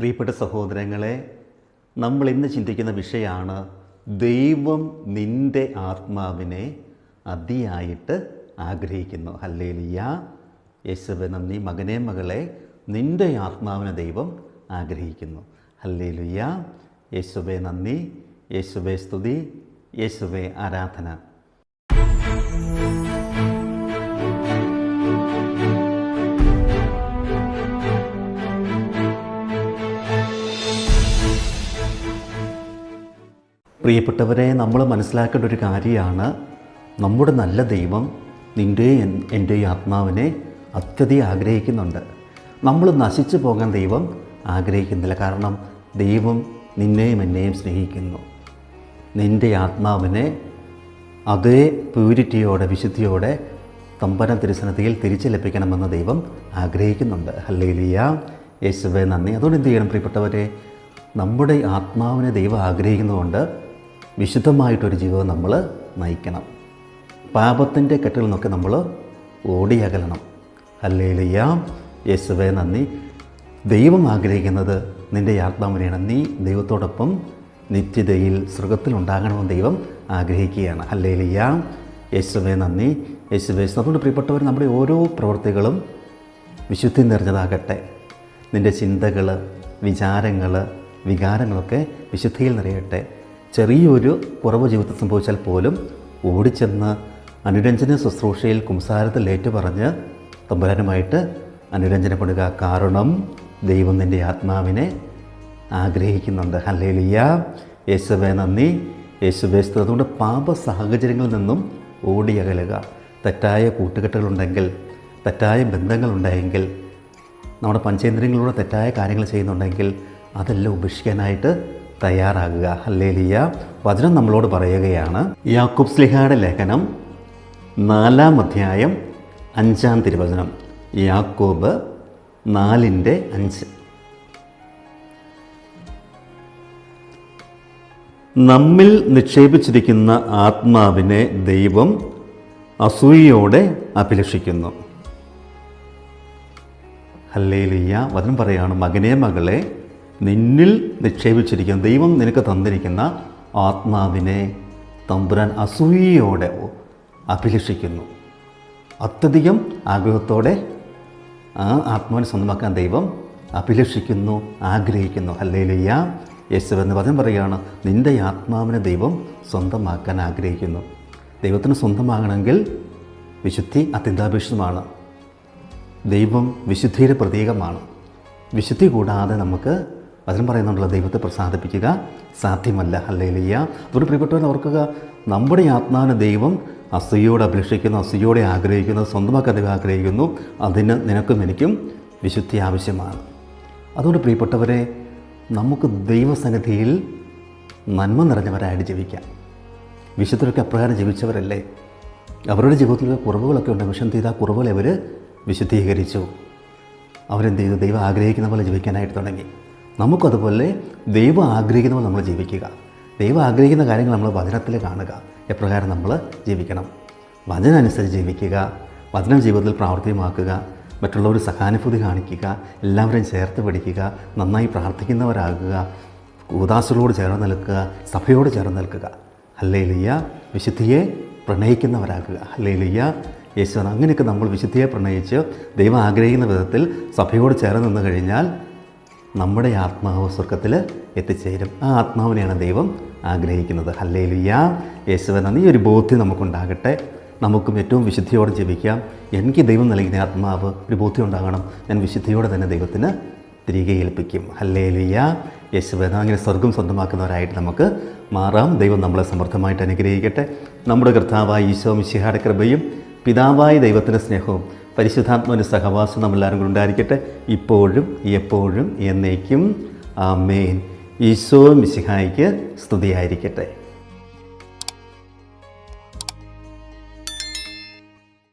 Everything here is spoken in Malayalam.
പ്രിയപ്പെട്ട സഹോദരങ്ങളെ നമ്മൾ ഇന്ന് ചിന്തിക്കുന്ന വിഷയമാണ് ദൈവം നിന്റെ ആത്മാവിനെ അതിയായിട്ട് ആഗ്രഹിക്കുന്നു. ഹല്ലേലിയ. യേശുവെ നന്ദി. മകനെ മകളെ നിന്റെ ആത്മാവിനെ ദൈവം ആഗ്രഹിക്കുന്നു. ഹല്ലേലുയ്യ യേശുവെ നന്ദി. യേശുവെ സ്തുതി. യേശുവെ ആരാധന. പ്രിയപ്പെട്ടവരെ നമ്മൾ മനസ്സിലാക്കേണ്ട ഒരു കാര്യമാണ്. നമ്മുടെ നല്ല ദൈവം നിന്റെ എന്റെ ആത്മാവിനെ അത്യധികം ആഗ്രഹിക്കുന്നുണ്ട്. നമ്മൾ നശിച്ചു പോകാൻ ദൈവം ആഗ്രഹിക്കുന്നില്ല. കാരണം ദൈവം നിന്നെയും എന്നെയും സ്നേഹിക്കുന്നു. നിന്റെ ആത്മാവിനെ അതേ പ്യൂരിറ്റിയോടെ വിശുദ്ധിയോടെ തമ്പന തിരുസനത്തിയിൽ തിരിച്ചു ലഭിക്കണമെന്ന് ദൈവം ആഗ്രഹിക്കുന്നുണ്ട്. ഹല്ലേലിയ. യേശുവേ നന്ദി. അതുകൊണ്ട് എന്ത് ചെയ്യണം പ്രിയപ്പെട്ടവരെ നമ്മുടെ ആത്മാവിനെ ദൈവം ആഗ്രഹിക്കുന്നതുകൊണ്ട് വിശുദ്ധമായിട്ടൊരു ജീവിതം നമ്മൾ നയിക്കണം. പാപത്തിന്റെ കെട്ടിൽ നിന്നൊക്കെ നമ്മൾ ഓടിയകലണം. അല്ലേലിയ യേശുവേ നന്ദി. ദൈവം ആഗ്രഹിക്കുന്നത് നിന്റെ യാത്രാമനെയാണ് നീ ദൈവത്തോടൊപ്പം നിത്യതയിൽ ഉണ്ടാകണമെന്ന് ദൈവം ആഗ്രഹിക്കുകയാണ്. അല്ലേലിയ യേശുവേ നന്ദി. യേശുവേ. അതുകൊണ്ട് പ്രിയപ്പെട്ടവർ നമ്മുടെ ഓരോ പ്രവൃത്തികളും വിശുദ്ധി നിറഞ്ഞതാകട്ടെ. നിന്റെ ചിന്തകൾ വിചാരങ്ങൾ വികാരങ്ങളൊക്കെ വിശുദ്ധിയിൽ നിറയട്ടെ. ചെറിയൊരു കുറവ് ജീവിതത്തിൽ സംഭവിച്ചാൽ പോലും ഓടിച്ചെന്ന് അനുരഞ്ജന ശുശ്രൂഷയിൽ കുംസാരത്തിൽ ഏറ്റുപറഞ്ഞ് തമ്പുരാനുമായിട്ട് അനുരഞ്ജനപ്പെടുക കാരണം ദൈവം നിന്റെ ആത്മാവിനെ ആഗ്രഹിക്കുന്നുണ്ട്. ഹല്ലേലിയ. യേശുവേ നന്ദി. യേശുവേ. അതുകൊണ്ട് പാപ സാഹചര്യങ്ങളിൽ നിന്നും ഓടിയകലുക. തെറ്റായ കൂട്ടുകെട്ടുകളുണ്ടെങ്കിൽ തെറ്റായ ബന്ധങ്ങളുണ്ടെങ്കിൽ നമ്മുടെ പഞ്ചേന്ദ്രിയങ്ങളിലൂടെ തെറ്റായ കാര്യങ്ങൾ ചെയ്യുന്നുണ്ടെങ്കിൽ അതെല്ലാം ഉപേക്ഷിക്കാനായിട്ട് തയ്യാറാകുക. ഹല്ലേലിയ. വചനം നമ്മളോട് പറയുകയാണ്. യാക്കൂബ് സ്ലിഹയുടെ ലേഖനം നാലാം അധ്യായം അഞ്ചാം തിരുവചനം. യാക്കോബ് നാലിന്റെ അഞ്ച്. നമ്മിൽ നിക്ഷേപിച്ചിരിക്കുന്ന ആത്മാവിനെ ദൈവം അസൂയയോടെ അഭിലഷിക്കുന്നു. ഹല്ലേലിയ. വചനം പറയാണ് മകനെ മകളെ നിന്നിൽ നിക്ഷേപിച്ചിരിക്കുന്ന ദൈവം നിനക്ക് തന്നിരിക്കുന്ന ആത്മാവിനെ തമ്പുരാൻ അസൂയയോടെ അഭിലഷിക്കുന്നു. അത്യധികം ആഗ്രഹത്തോടെ ആ ആത്മാവിനെ സ്വന്തമാക്കാൻ ദൈവം അഭിലഷിക്കുന്നു ആഗ്രഹിക്കുന്നു. അല്ലേലയ്യ യേശു എന്ന് പദം പറയുകയാണ് നിന്റെ ആത്മാവിനെ ദൈവം സ്വന്തമാക്കാൻ ആഗ്രഹിക്കുന്നു. ദൈവത്തിന് സ്വന്തമാകണമെങ്കിൽ വിശുദ്ധി അത്യന്താപേക്ഷിതമാണ്. ദൈവം വിശുദ്ധിയുടെ പ്രതീകമാണ്. വിശുദ്ധി കൂടാതെ നമുക്ക് വചനം പറയുന്നുണ്ടല്ലോ ദൈവത്തെ പ്രസാദിപ്പിക്കുക സാധ്യമല്ല. ഹല്ലേലിയ. അതുകൊണ്ട് പ്രിയപ്പെട്ടവർ ഓർക്കുക നമ്മുടെ ആത്മാവിന് ദൈവം അസൂയോടെ അഭിലഷിക്കുന്നു അസൂയോടെ ആഗ്രഹിക്കുന്നു സ്വന്തമാക്കി അദ്ദേഹം ആഗ്രഹിക്കുന്നു. അതിന് നിനക്കും എനിക്കും വിശുദ്ധി ആവശ്യമാണ്. അതുകൊണ്ട് പ്രിയപ്പെട്ടവരെ നമുക്ക് ദൈവസന്നിധിയിൽ നന്മ നിറഞ്ഞവരായിട്ട് ജീവിക്കാം. വിശുദ്ധരൊക്കെ അപ്രകാരം ജീവിച്ചവരല്ലേ? അവരുടെ ജീവിതത്തിൽ കുറവുകളൊക്കെ ഉണ്ട്. പക്ഷെ എന്ത് ചെയ്താൽ കുറവുകൾ അവർ വിശുദ്ധീകരിച്ചു. അവരെന്ത് ചെയ്തു? ദൈവം ആഗ്രഹിക്കുന്ന പോലെ ജീവിക്കാനായിട്ട് തുടങ്ങി. നമുക്കതുപോലെ ദൈവം ആഗ്രഹിക്കുന്ന പോലെ നമ്മൾ ജീവിക്കുക. ദൈവം ആഗ്രഹിക്കുന്ന കാര്യങ്ങൾ നമ്മൾ വചനത്തിൽ കാണുക. എപ്രകാരം നമ്മൾ ജീവിക്കണം. വചനം അനുസരിച്ച് ജീവിക്കുക. വചനം ജീവിതത്തിൽ പ്രാവർത്തികമാക്കുക. മറ്റുള്ളവർ സഹാനുഭൂതി കാണിക്കുക. എല്ലാവരെയും ചേർത്ത് പിടിക്കുക. നന്നായി പ്രാർത്ഥിക്കുന്നവരാകുക. ഉദാസുകളോട് ചേർന്ന് നിൽക്കുക. സഭയോട് ചേർന്ന് നിൽക്കുക. ഹല്ലേലിയ. വിശുദ്ധിയെ പ്രണയിക്കുന്നവരാകുക. ഹല്ലേലിയ. യേശു അങ്ങനെയൊക്കെ നമ്മൾ വിശുദ്ധിയെ പ്രണയിച്ച് ദൈവം ആഗ്രഹിക്കുന്ന വിധത്തിൽ സഭയോട് ചേർന്ന് നിന്ന് കഴിഞ്ഞാൽ നമ്മുടെ ആത്മാവ് സ്വർഗത്തിൽ എത്തിച്ചേരും. ആ ആത്മാവിനെയാണ് ദൈവം ആഗ്രഹിക്കുന്നത്. ഹല്ലേലിയ യേശുവൻ ഈ ഒരു ബോധ്യം നമുക്കുണ്ടാകട്ടെ. നമുക്കും ഏറ്റവും വിശുദ്ധിയോടെ ജീവിക്കാം. എനിക്ക് ദൈവം നൽകിയ ആത്മാവ് ഒരു ബോധ്യം ഉണ്ടാകണം. ഞാൻ വിശുദ്ധിയോടെ തന്നെ ദൈവത്തിന് തിരികെ ഏൽപ്പിക്കും. ഹല്ലേലിയ യേശുവൻ അങ്ങനെ സ്വർഗം സ്വന്തമാക്കുന്നവരായിട്ട് നമുക്ക് മാറാം. ദൈവം നമ്മളെ സമർത്ഥമായിട്ട് അനുഗ്രഹിക്കട്ടെ. നമ്മുടെ കർത്താവായ ഈശോ മിശിഹാടെ കൃപയും പിതാവായ ദൈവത്തിന്റെ സ്നേഹവും പരിശുദ്ധാത്മാവിന്റെ സഹവാസം നമ്മളെല്ലാവരും കൂടെ ഉണ്ടായിരിക്കട്ടെ. ഇപ്പോഴും എപ്പോഴും എന്നേക്കും. ആമേൻ. ഈശോ മിശിഹായിക്ക് സ്തുതിയായിരിക്കട്ടെ.